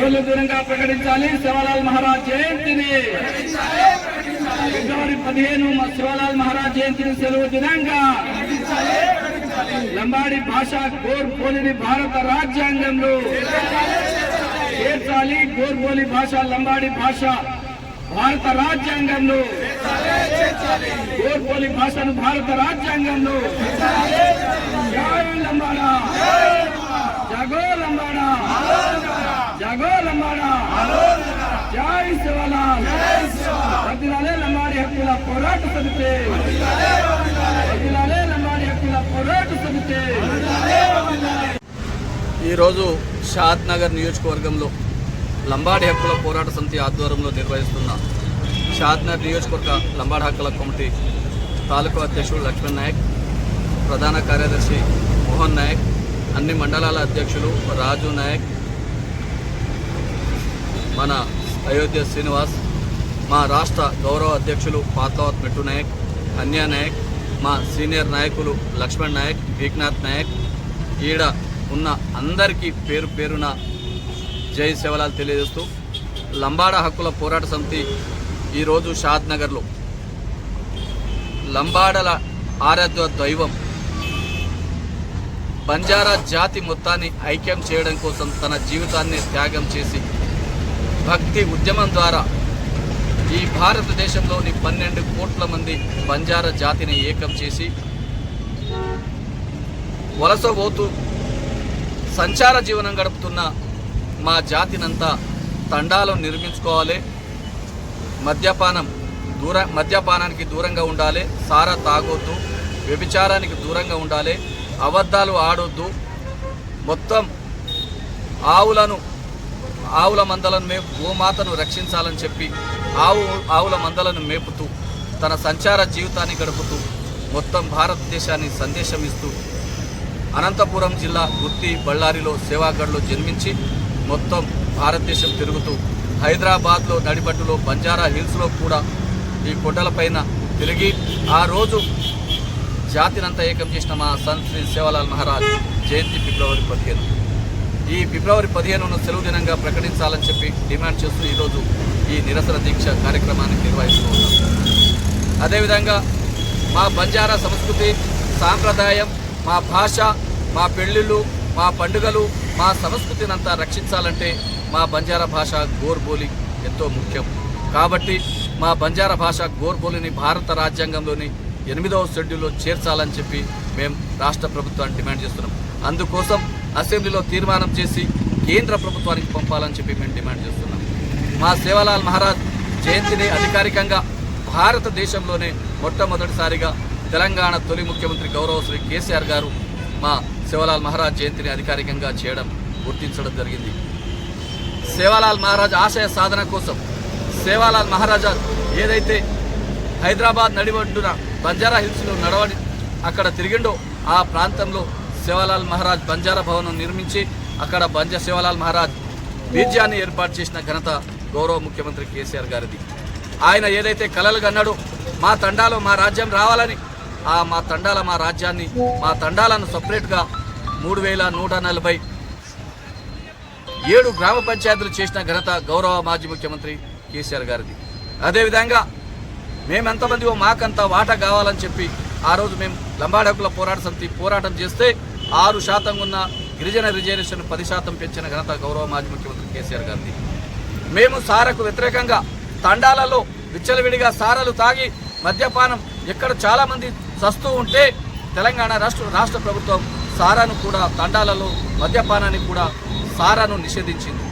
ఏళ్ళు దూరంగా ప్రకటించాలి? శివలాల్ మహారాజ్ జయంతిని. ఫిబ్రవరి పదిహేను మా శివలాల్ మహారాజ్ జయంతిని సెలవు దినంగా లంబాడి భాష గోర్ పోలిని భారత రాజ్యాంగంలో చేర్చాలి. గోర్బోలి భాష లంబాడి భాష భారత రాజ్యాంగంలో గోర్బోలి భాషను భారత రాజ్యాంగంలో. లంబాడా జగో లంబాడా జగో లంబాడా జై శివలాల్ వదిలాలే పోరాట సమితి. ఈరోజు షాద్ నగర్ నియోజకవర్గంలో లంబాడి హక్కుల పోరాట సమితి ఆధ్వర్యంలో నిర్వహిస్తున్న షాద్ నగర్ నియోజకవర్గ లంబాడి హక్కుల కమిటీ తాలూకా అధ్యక్షుడు లక్ష్మణ్ నాయక్ ప్రధాన కార్యదర్శి మోహన్ నాయక్ అన్ని మండలాల అధ్యక్షులు రాజు నాయక్ మన అయోధ్య శ్రీనివాస్ మా రాష్ట్ర గౌరవ అధ్యక్షులు పాత్లవత్ మెట్టు నాయక్ అన్యా నాయక్ మా సీనియర్ నాయకులు లక్ష్మణ్ నాయక్ ఏక్నాథ్ నాయక్ ఈడ ఉన్న అందరికీ పేరు పేరున జై సేవలాలు తెలియజేస్తూ లంబాడ హక్కుల పోరాట సమితి ఈరోజు షాద్ నగర్లో. లంబాడల ఆరాధ్య దైవం బంజారా జాతి మొత్తాన్ని ఐక్యం చేయడం కోసం తన జీవితాన్ని త్యాగం చేసి భక్తి ఉద్యమం ద్వారా ఈ భారతదేశంలోని పన్నెండు కోట్ల మంది బంజారా జాతిని ఏకం చేసి వలస పోతూ సంచార జీవనం గడుపుతున్న మా జాతినంతా తండాలు నిర్మించుకోవాలి. మద్యపానం దూర మద్యపానానికి దూరంగా ఉండాలి. సారా తాగొద్దు. వ్యభిచారానికి దూరంగా ఉండాలి. అబద్ధాలు ఆడొద్దు. మొత్తం ఆవులను ఆవుల మందలను మేము గోమాతను రక్షించాలని చెప్పి ఆవు ఆవుల మందలను మేపుతూ తన సంచార జీవితాన్ని గడుపుతూ మొత్తం భారతదేశాన్ని సందేశం ఇస్తూ అనంతపురం జిల్లా గుత్తి బళ్ళారిలో సేవాగఢ్లో జన్మించి మొత్తం భారతదేశం తిరుగుతూ హైదరాబాద్లో నడిబట్టులో బంజారా హిల్స్లో కూడా ఈ కొండలపైన తిరిగి ఆ రోజు జాతినంతా ఏకం చేసిన మా సంత్ శ్రీ సేవలాల్ మహారాజ్ జయంతి ఫిబ్రవరి పదిహేను. ఈ ఫిబ్రవరి పదిహేనును సెలవు దినంగా ప్రకటించాలని చెప్పి డిమాండ్ చేస్తూ ఈరోజు ఈ నిరసన దీక్ష కార్యక్రమాన్ని నిర్వహిస్తూ ఉన్నాం. అదేవిధంగా మా బంజారా సంస్కృతి సాంప్రదాయం మా భాష మా పెళ్ళిళ్ళు మా పండుగలు మా సంస్కృతినంతా రక్షించాలంటే మా బంజారా భాష గోర్బోలి ఎంతో ముఖ్యం. కాబట్టి మా బంజారా భాష గోర్బోలిని భారత రాజ్యాంగంలోని ఎనిమిదవ షెడ్యూల్లో చేర్చాలని చెప్పి మేము రాష్ట్ర ప్రభుత్వాన్ని డిమాండ్ చేస్తున్నాం. అందుకోసం అసెంబ్లీలో తీర్మానం చేసి కేంద్ర ప్రభుత్వానికి పంపాలని చెప్పి మేము డిమాండ్ చేస్తున్నాం. మా సేవాలాల్ మహారాజ్ జయంతిని అధికారికంగా భారతదేశంలోనే మొట్టమొదటిసారిగా తెలంగాణ తొలి ముఖ్యమంత్రి గౌరవ శ్రీ కేసీఆర్ గారు మా శివలాల్ మహారాజ్ జయంతిని అధికారికంగా చేయడం గుర్తించడం జరిగింది. సేవాలాల్ మహారాజ్ ఆశయ సాధన కోసం సేవాలాల్ మహారాజా ఏదైతే హైదరాబాద్ నడిబడ్డున బంజారా హిల్స్లో నడవడి అక్కడ తిరిగిండో ఆ ప్రాంతంలో శివలాల్ మహారాజ్ బంజారా భవనం నిర్మించి అక్కడ బంజ శివలాల్ మహారాజ్ బీజాన్ని ఏర్పాటు చేసిన ఘనత గౌరవ ముఖ్యమంత్రి కేసీఆర్ గారిది. ఆయన ఏదైతే కలలు కన్నాడో మా తండాలో మా రాజ్యం రావాలని ఆ మా తండాల మా రాజ్యాన్ని మా తండాలను సపరేట్గా మూడు వేల నూట నలభై ఏడు గ్రామ పంచాయతీలు చేసిన ఘనత గౌరవ మాజీ ముఖ్యమంత్రి కేసీఆర్ గారిది. అదేవిధంగా మేమెంతమంది మాకంత వాటా కావాలని చెప్పి ఆ రోజు మేము లంబాడకుల పోరాట సమితి పోరాటం చేస్తే ఆరు శాతం ఉన్న గిరిజన రిజర్వేషన్ పది శాతం పెంచిన ఘనత గౌరవ మాజీ ముఖ్యమంత్రి కేసీఆర్ గారిది. మేము సారకు వ్యతిరేకంగా తండాలలో విచ్చలవిడిగా సారలు తాగి మద్యపానం ఎక్కడ చాలామంది చస్తూ ఉంటే తెలంగాణ రాష్ట్ర రాష్ట్ర ప్రభుత్వం సారాను కూడా తండాలలో మద్యపానాన్ని కూడా సారాను నిషేధించింది.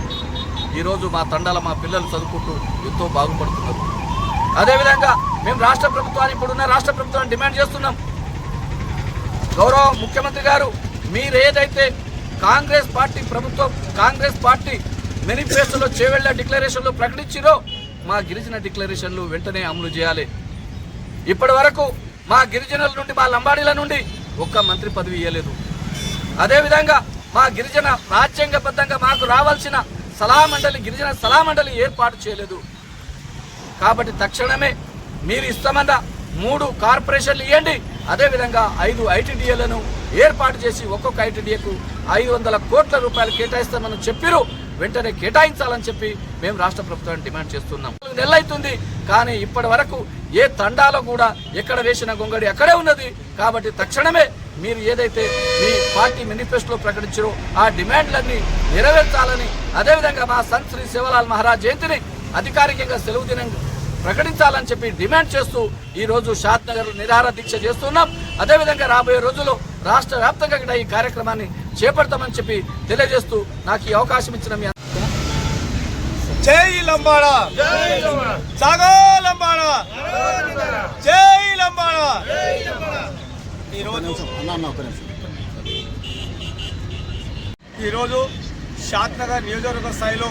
ఈరోజు మా తండాల మా పిల్లలు చదువుకుంటూ ఎంతో బాగుపడుతున్నారు. అదేవిధంగా మేము రాష్ట్ర ప్రభుత్వాన్ని ఇప్పుడున్న రాష్ట్ర ప్రభుత్వాన్ని డిమాండ్ చేస్తున్నాం. గౌరవ ముఖ్యమంత్రి గారు మీరేదైతే కాంగ్రెస్ పార్టీ ప్రభుత్వం కాంగ్రెస్ పార్టీ మేనిఫెస్టోలో చేవెళ్ళ డిక్లరేషన్లు ప్రకటించిరో మా గిరిజన డిక్లరేషన్లు వెంటనే అమలు చేయాలి. ఇప్పటి వరకు మా గిరిజనుల నుండి మా లంబాడీల నుండి ఒక్క మంత్రి పదవి ఇవ్వలేదు అదేవిధంగా మా గిరిజన రాజ్యాంగబద్ధంగా మాకు రావాల్సిన సలహా మండలి గిరిజన సలహా మండలి ఏర్పాటు చేయలేదు. కాబట్టి తక్షణమే మీరు ఇస్తామన్న మూడు కార్పొరేషన్లు ఇవ్వండి అదేవిధంగా ఐదు ఐటీడీఏలను ఏర్పాటు చేసి ఒక్కొక్క ఐటీడీఏకు ఐదు వందల కోట్ల రూపాయలు కేటాయిస్తామని చెప్పిరు. వెంటనే కేటాయించాలని చెప్పి మేము రాష్ట్ర ప్రభుత్వాన్ని డిమాండ్ చేస్తున్నాం. నెలైతుంది కానీ ఇప్పటి వరకు ఏ తండాలో కూడా ఎక్కడ వేసిన గొంగడి అక్కడే ఉన్నది. కాబట్టి తక్షణమే మీరు ఏదైతే మీ పార్టీ మేనిఫెస్టోలో ప్రకటించారో ఆ డిమాండ్లన్నీ నెరవేర్చాలని అదేవిధంగా మా సంత్ శ్రీ శివలాల్ మహారాజ్ జయంతిని అధికారికంగా సెలవు దినంగా ప్రకటించాలని చెప్పి డిమాండ్ చేస్తూ ఈ రోజు షాద్ నగర్ నిరాహార దీక్ష చేస్తున్నాం. అదేవిధంగా రాబోయే రోజుల్లో రాష్ట్ర వ్యాప్తంగా కూడా ఈ కార్యక్రమాన్ని చేపడతామని చెప్పి తెలియజేస్తూ నాకు ఈ అవకాశం ఇచ్చిన మీ జై లంబాడ! సాగో లంబాడ! జై లంబాడ! ఈరోజు ఈరోజు షాద్ నగర్ నియోజకవర్గ స్థాయిలో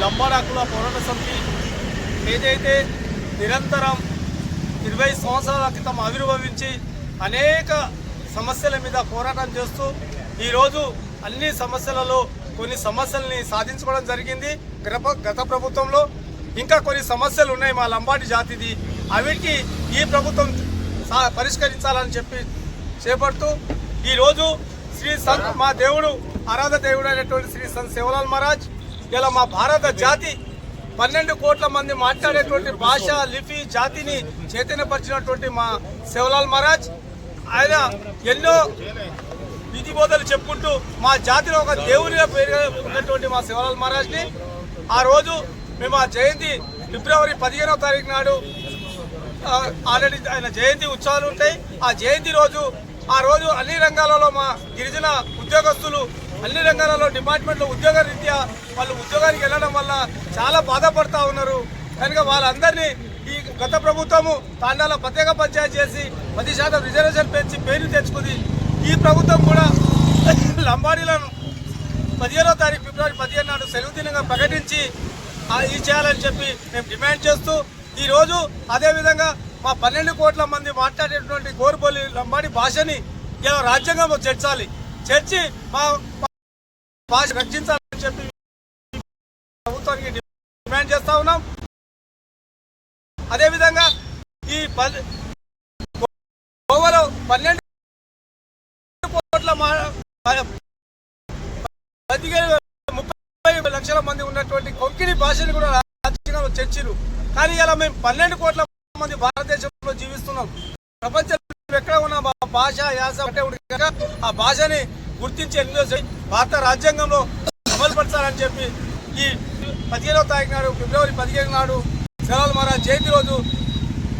లంబాడ హక్కుల పోరాట సమితి ఏదైతే నిరంతరం ఇరవై సంవత్సరాల క్రితం ఆవిర్భవించి అనేక సమస్యల మీద పోరాటం చేస్తూ ఈరోజు అన్ని సమస్యలలో కొన్ని సమస్యల్ని సాధించుకోవడం జరిగింది. గత గత ప్రభుత్వంలో ఇంకా కొన్ని సమస్యలు ఉన్నాయి మా లంబాటి జాతిది. అవిటికి ఈ ప్రభుత్వం సా- పరిష్కరించాలని చెప్పి చేపడుతూ ఈరోజు శ్రీ సంత్ మా దేవుడు ఆరాధ దేవుడు అయినటువంటి శ్రీ సంత్ శివలాల్ మహారాజ్ ఇలా మా భారత జాతి పన్నెండు కోట్ల మంది మాట్లాడేటువంటి భాష లిపి జాతిని చైతన్యపరిచినటువంటి మా శివలాల్ మహారాజ్. ఆయన ఎన్నో విధి బోధలు చెప్పుకుంటూ మా జాతిలో ఒక దేవునిగా పేరు ఉన్నటువంటి మా శివలాల్ మహారాజ్ని. ఆ రోజు మేము ఆ జయంతి ఫిబ్రవరి పదిహేనవ తారీఖు నాడు ఆల్రెడీ ఆయన జయంతి ఉత్సవాలు ఉంటాయి. ఆ జయంతి రోజు ఆ రోజు అన్ని రంగాలలో మా గిరిజన ఉద్యోగస్తులు అన్ని రంగాలలో డిపార్ట్మెంట్లో ఉద్యోగ రీత్యా వాళ్ళు ఉద్యోగానికి వెళ్ళడం వల్ల చాలా బాధపడతా ఉన్నారు. కనుక వాళ్ళందరినీ ఈ గత ప్రభుత్వము తాండాల ప్రత్యేక పంచాయతీ చేసి పది శాతం రిజర్వేషన్ పెంచి పేరు తెచ్చుకుంది. ఈ ప్రభుత్వం కూడా లంబాడీలను పదిహేనో తారీఖు ఫిబ్రవరి పదిహేను నాడు సెలవు దినంగా ప్రకటించి ఇది చేయాలని చెప్పి మేము డిమాండ్ చేస్తూ ఈరోజు అదేవిధంగా మా పన్నెండు కోట్ల మంది మాట్లాడేటువంటి గోరుబోలి లంబాడి భాషని ఇలా రాజ్యాంగంలో చేర్చాలి. చర్చి మా భాష రక్షించాలని చెప్పి ప్రభుత్వానికి డిమాండ్ చేస్తా ఉన్నాం. అదేవిధంగా ఈ గోవాలో పన్నెండు కోట్ల ముప్పై లక్షల మంది ఉన్నటువంటి కొంకిణి భాషను కూడా రాజ్యాంగంలో చర్చిరు కానీ ఇలా మేము పన్నెండు కోట్ల మంది భారతదేశంలో జీవిస్తున్నాం. ప్రపంచ భాష యాస ఒకటే ఆ భాషని గుర్తించి ఎనిమిదో భారత రాజ్యాంగంలో అమలుపరచాలని చెప్పి ఈ పదిహేనవ తారీఖు నాడు ఫిబ్రవరి పదిహేను నాడు శివలాల్ మహారాజ్ జయంతి రోజు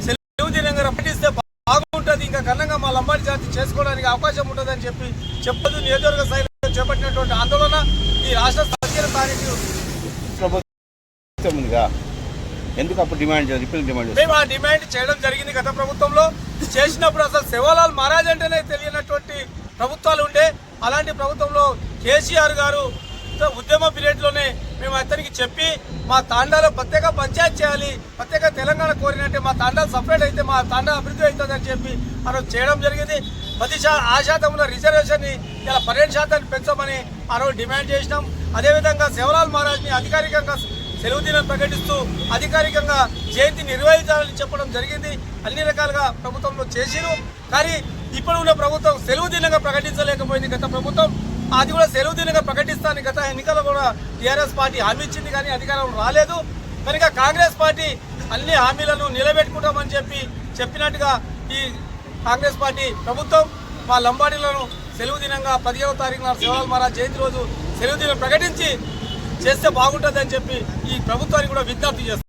సెలవు దినంగా పఠిస్తే బాగుంటుంది. ఇంకా ఘనంగా మా లంబాడి జాతి చేసుకోవడానికి అవకాశం ఉంటుందని చెప్పి చెప్పదు. నియోజకవర్గ స్థాయిలో చేపట్టినటువంటి ఆందోళన ఈ రాష్ట్ర పదిహేను తారీఖు ప్రభుత్వం ఎందుకు అప్పుడు డిమాండ్ చేయాలి రిపీల్ డిమాండ్ మేము ఆ డిమాండ్ చేయడం జరిగింది గత ప్రభుత్వంలో. చేసినప్పుడు అసలు శివలాల్ మహారాజ్ అంటేనే తెలియనటువంటి ప్రభుత్వాలు ఉండే. అలాంటి ప్రభుత్వంలో కేసీఆర్ గారు ఉద్యమ పీరియడ్లోనే మేము అతనికి చెప్పి మా తాండాలో ప్రత్యేక పంచాయత్ చేయాలి ప్రత్యేక తెలంగాణ కోరినట్టే మా తాండాలు సపరేట్ అయితే మా తాండా అభివృద్ధి అవుతుందని చెప్పి మనం చేయడం జరిగింది. పది శా ఆ శాతంలో రిజర్వేషన్ ఇలా పన్నెండు శాతాన్ని పెంచమని ఆ రోజు డిమాండ్ చేసినాం. అదేవిధంగా శివలాల్ మహారాజ్ని అధికారికంగా సెలవు దినం ప్రకటిస్తూ అధికారికంగా జయంతి నిర్వహించాలని చెప్పడం జరిగింది. అన్ని రకాలుగా ప్రభుత్వంలో చేసిరు కానీ ఇప్పుడు ఉన్న ప్రభుత్వం సెలవు దినంగా ప్రకటించలేకపోయింది గత ప్రభుత్వం. అది కూడా సెలవు దినంగా ప్రకటిస్తాను గత ఎన్నికల్లో కూడా టీఆర్ఎస్ పార్టీ హామీ ఇచ్చింది కానీ అధికారం రాలేదు. కనుక కాంగ్రెస్ పార్టీ అన్ని హామీలను నిలబెట్టుకుంటామని చెప్పి చెప్పినట్టుగా ఈ కాంగ్రెస్ పార్టీ ప్రభుత్వం మా లంబాడీలను సెలవు దినంగా పదిహేవ తారీఖున నాడు మహారాజ్ జయంతి రోజు సెలవు దినం ప్రకటించి చేస్తే బాగుంటుందని చెప్పి ఈ ప్రభుత్వానికి కూడా విజ్ఞప్తి చేస్తాం